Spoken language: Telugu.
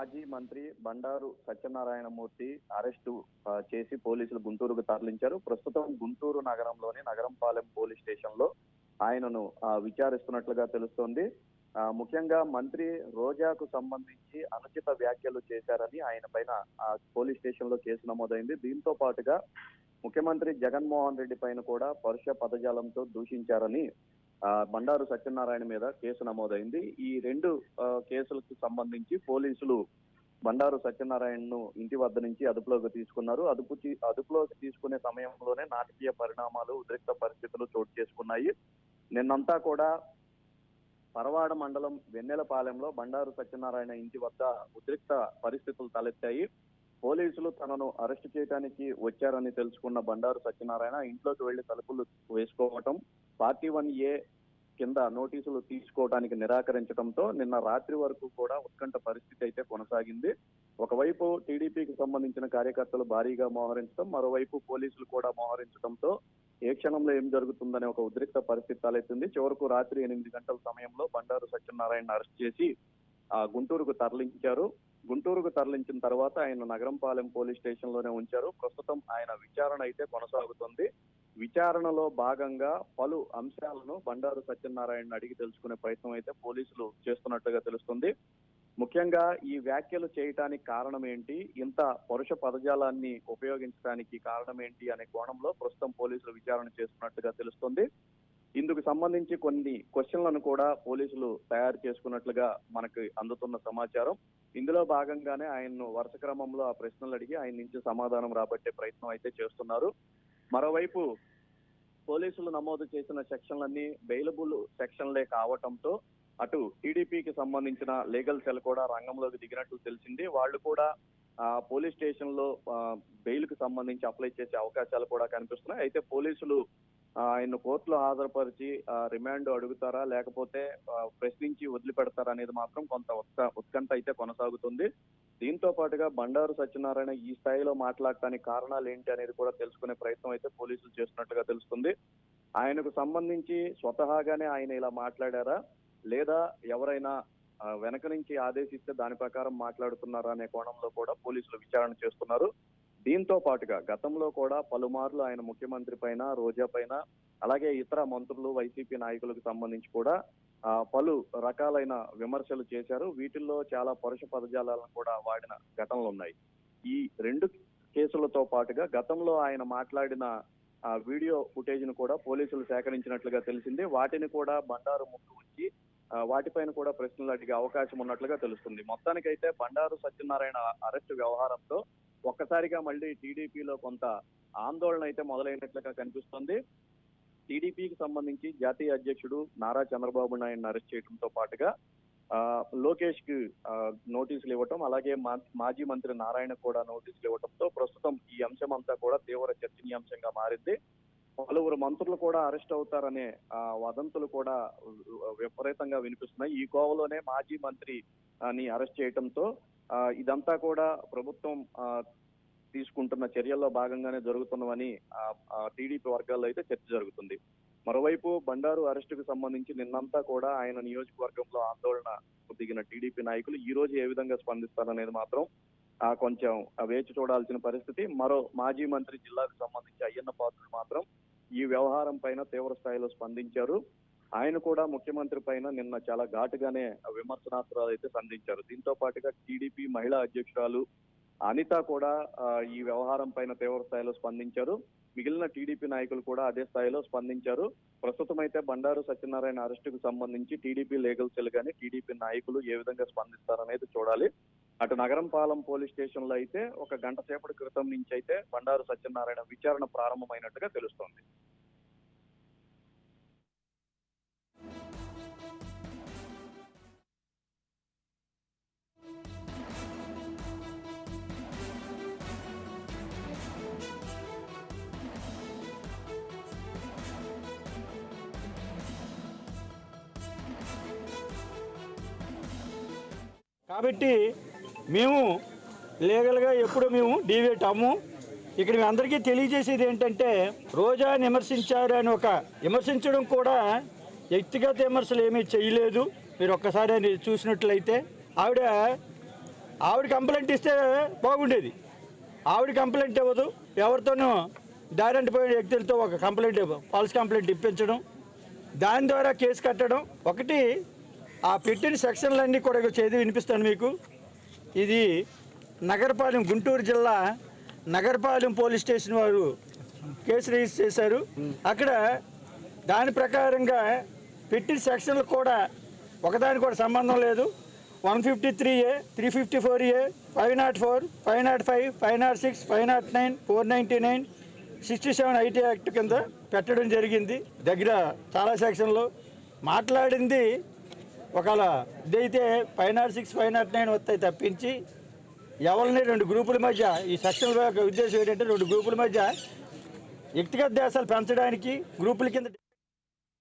మాజీ మంత్రి బండారు సత్యనారాయణమూర్తి అరెస్టు చేసి పోలీసులు గుంటూరుకు తరలించారు. ప్రస్తుతం గుంటూరు నగరంలోని నగరంపాలెం పోలీస్ స్టేషన్లో ఆయనను విచారిస్తున్నట్లుగా తెలుస్తోంది. ఆ, ముఖ్యంగా మంత్రి రోజాకు సంబంధించి అనుచిత వ్యాఖ్యలు చేశారని ఆయన పైన ఆ పోలీస్ స్టేషన్లో కేసు నమోదైంది. దీంతో పాటుగా ముఖ్యమంత్రి జగన్మోహన్ రెడ్డి పైన కూడా పరుష పదజాలంతో దూషించారని బండారు సత్యనారాయణ మీద కేసు నమోదైంది. ఈ రెండు కేసులకు సంబంధించి పోలీసులు బండారు సత్యనారాయణను ఇంటి వద్ద నుంచి అదుపులోకి తీసుకున్నారు. అదుపు అదుపులోకి తీసుకునే సమయంలోనే నాటకీయ పరిణామాలు ఉద్రిక్త పరిస్థితులు చోటు చేసుకున్నాయి. నిన్నంతా కూడా పరవాడ మండలం వెన్నెలపాలెంలో బండారు సత్యనారాయణ ఇంటి వద్ద ఉద్రిక్త పరిస్థితులు తలెత్తాయి. పోలీసులు తనను అరెస్ట్ చేయడానికి వచ్చారని తెలుసుకున్న బండారు సత్యనారాయణ ఇంట్లోకి వెళ్ళి తలుపులు వేసుకోవటం పార్టీ వన్ ఏ కింద నోటీసులు తీసుకోవడానికి నిరాకరించడంతో నిన్న రాత్రి వరకు కూడా ఉత్కంఠ పరిస్థితి అయితే కొనసాగింది. ఒకవైపు టీడీపీకి సంబంధించిన కార్యకర్తలు భారీగా మోహరించడం మరోవైపు పోలీసులు కూడా మోహరించడంతో ఏ క్షణంలో ఏం జరుగుతుందనే ఒక ఉద్రిక్త పరిస్థితి తలెత్తింది. చివరకు రాత్రి ఎనిమిది గంటల సమయంలో బండారు సత్యనారాయణ అరెస్ట్ చేసి ఆ గుంటూరుకు తరలించారు. గుంటూరుకు తరలించిన తర్వాత ఆయన నగరంపాలెం పోలీస్ స్టేషన్లోనే ఉంచారు. ప్రస్తుతం ఆయన విచారణ అయితే కొనసాగుతుంది. విచారణలో భాగంగా పలు అంశాలను బండారు సత్యనారాయణ అడిగి తెలుసుకునే ప్రయత్నం అయితే పోలీసులు చేస్తున్నట్టుగా తెలుస్తుంది. ముఖ్యంగా ఈ వ్యాఖ్యలు చేయటానికి కారణం ఏంటి? ఇంత పరుష పదజాలాన్ని ఉపయోగించడానికి కారణం ఏంటి అనే కోణంలో ప్రస్తుతం పోలీసులు విచారణ చేస్తున్నట్టుగా తెలుస్తుంది. ఇందుకు సంబంధించి కొన్ని క్వశ్చన్లను కూడా పోలీసులు తయారు చేసుకున్నట్లుగా మనకు అందుతున్న సమాచారం. ఇందులో భాగంగానే ఆయన్ను వరుస క్రమంలో ఆ ప్రశ్నలు అడిగి ఆయన నుంచి సమాధానం రాబట్టే ప్రయత్నం అయితే చేస్తున్నారు. మరోవైపు పోలీసులు నమోదు చేసిన సెక్షన్లన్నీ బెయిలబుల్ సెక్షన్లే కావటంతో అటు టీడీపీకి సంబంధించిన లీగల్ సెల్ కూడా రంగంలోకి దిగినట్లు తెలిసింది. వాళ్ళు కూడా ఆ, పోలీస్ స్టేషన్లో బెయిల్కు సంబంధించి అప్లై చేసే అవకాశాలు కూడా కనిపిస్తున్నాయి. అయితే పోలీసులు ఆయన ఆయన్ను కోర్టులో హాజరుపరిచి ఆ, రిమాండ్ అడుగుతారా? లేకపోతే ప్రశ్నించి వదిలిపెడతారా అనేది మాత్రం కొంత ఉత్క- ఉత్కంఠ అయితే కొనసాగుతుంది. దీంతో పాటుగా బండారు సత్యనారాయణ ఈ స్థాయిలో మాట్లాడటానికి కారణాలు ఏంటి అనేది కూడా తెలుసుకునే ప్రయత్నం అయితే పోలీసులు చేస్తున్నట్టుగా తెలుస్తుంది. ఆయనకు సంబంధించి స్వతహాగానే ఆయన ఇలా మాట్లాడారా? లేదా ఎవరైనా వెనక నుంచి ఆదేశిస్తే దాని ప్రకారం మాట్లాడుతున్నారా అనే కోణంలో కూడా పోలీసులు విచారణ చేస్తున్నారు. దీంతో పాటుగా గతంలో కూడా పలుమార్లు ఆయన ముఖ్యమంత్రి పైన రోజా పైన అలాగే ఇతర మంత్రులు వైసీపీ నాయకులకు సంబంధించి కూడా పలు రకాలైన విమర్శలు చేశారు. వీటిల్లో చాలా పరుష పదజాలాలను కూడా వాడిన ఘటనలు ఉన్నాయి. ఈ రెండు కేసులతో పాటుగా గతంలో ఆయన మాట్లాడిన వీడియో ఫుటేజ్ను కూడా పోలీసులు సేకరించినట్లుగా తెలిసింది. వాటిని కూడా బండారు ముందు ఉంచి వాటిపైన కూడా ప్రశ్నలు అడిగే అవకాశం ఉన్నట్లుగా తెలుస్తుంది. మొత్తానికైతే బండారు సత్యనారాయణ అరెస్టు వ్యవహారంతో ఒక్కసారిగా మళ్ళీ టీడీపీలో కొంత ఆందోళన అయితే మొదలైనట్లుగా కనిపిస్తుంది. టీడీపీకి సంబంధించి జాతీయ అధ్యక్షుడు నారా చంద్రబాబు నాయుడుని అరెస్ట్ చేయడంతో పాటుగా లోకేష్కి నోటీసులు ఇవ్వటం అలాగే మా- మాజీ మంత్రి నారాయణ కూడా నోటీసులు ఇవ్వటంతో ప్రస్తుతం ఈ అంశం అంతా కూడా తీవ్ర చర్చనీయాంశంగా మారింది. పలువురు మంత్రులు కూడా అరెస్ట్ అవుతారనే వదంతులు కూడా విపరీతంగా వినిపిస్తున్నాయి. ఈ కోవలోనే మాజీ మంత్రి ని అరెస్ట్ చేయడంతో ఇదంతా కూడా ప్రభుత్వం తీసుకుంటున్న చర్యల్లో భాగంగానే జరుగుతున్నవని టీడీపీ వర్గాల్లో అయితే చర్చ జరుగుతుంది. మరోవైపు బండారు అరెస్టుకు సంబంధించి నిన్నంతా కూడా ఆయన నియోజకవర్గంలో ఆందోళన దిగిన టీడీపీ నాయకులు ఈ రోజు ఏ విధంగా స్పందిస్తారనేది మాత్రం ఆ, కొంచెం వేచి చూడాల్సిన పరిస్థితి. మరో మాజీ మంత్రి జిల్లాకు సంబంధించి అయ్యన్న పాత్రుడు మాత్రం ఈ వ్యవహారం పైన తీవ్ర స్థాయిలో స్పందించారు. ఆయన కూడా ముఖ్యమంత్రి పైన నిన్న చాలా ఘాటుగానే విమర్శనాస్త్రాలు అయితే సంధించారు. దీంతో పాటుగా టీడీపీ మహిళా అధ్యక్షురాలు అనిత కూడా ఈ వ్యవహారం పైన తీవ్ర స్థాయిలో స్పందించారు. మిగిలిన టీడీపీ నాయకులు కూడా అదే స్థాయిలో స్పందించారు. ప్రస్తుతం అయితే బండారు సత్యనారాయణ అరెస్టుకు సంబంధించి టీడీపీ లీగల్ సెల్ కానీ టీడీపీ నాయకులు ఏ విధంగా స్పందిస్తారనేది చూడాలి. అటు నగరం పాలెం పోలీస్ స్టేషన్లో అయితే ఒక గంట సేపటి క్రితం నుంచి అయితే బండారు సత్యనారాయణ విచారణ ప్రారంభమైనట్టుగా తెలుస్తోంది. కాబట్టి మేము లీగల్గా ఎప్పుడు మేము డీవేట్ అమ్ము ఇక్కడ మేము అందరికీ తెలియజేసేది ఏంటంటే రోజా విమర్శించారు అని ఒక విమర్శించడం కూడా వ్యక్తిగత విమర్శలు ఏమీ చేయలేదు. మీరు ఒక్కసారి అని చూసినట్లయితే ఆవిడ ఆవిడ కంప్లైంట్ ఇస్తే బాగుండేది. ఆవిడ కంప్లైంట్ ఇవ్వదు. ఎవరితోనూ దారంటిపోయిన వ్యక్తులతో ఒక కంప్లైంట్ ఫాల్స్ కంప్లైంట్ ఇప్పించడం. దాని ద్వారా కేసు కట్టడం. ఒకటి ఆ పెట్టిన సెక్షన్లన్నీ కూడా చదివి వినిపిస్తాను మీకు. ఇది నగరపాలెం గుంటూరు జిల్లా నగరపాలెం పోలీస్ స్టేషన్ వారు కేసు రిజిస్టర్ చేశారు. అక్కడ దాని ప్రకారంగా పెట్టిన సెక్షన్లు కూడా ఒకదానికి కూడా సంబంధం లేదు. One fifty three A three fifty four A five nought four five nought five five nought six five nought nine four ninety nine sixty seven IT act కింద పెట్టడం జరిగింది. దగ్గర చాలా సెక్షన్లు మాట్లాడింది ఒకవేళ ఇదైతే five nought six five nought nine వస్తాయి తప్పించి ఎవరిని రెండు గ్రూపుల మధ్య ఈ సెక్షన్ ఉద్దేశం ఏంటంటే రెండు గ్రూపుల మధ్య వ్యక్తిగత దేశాలు పెంచడానికి గ్రూపుల కింద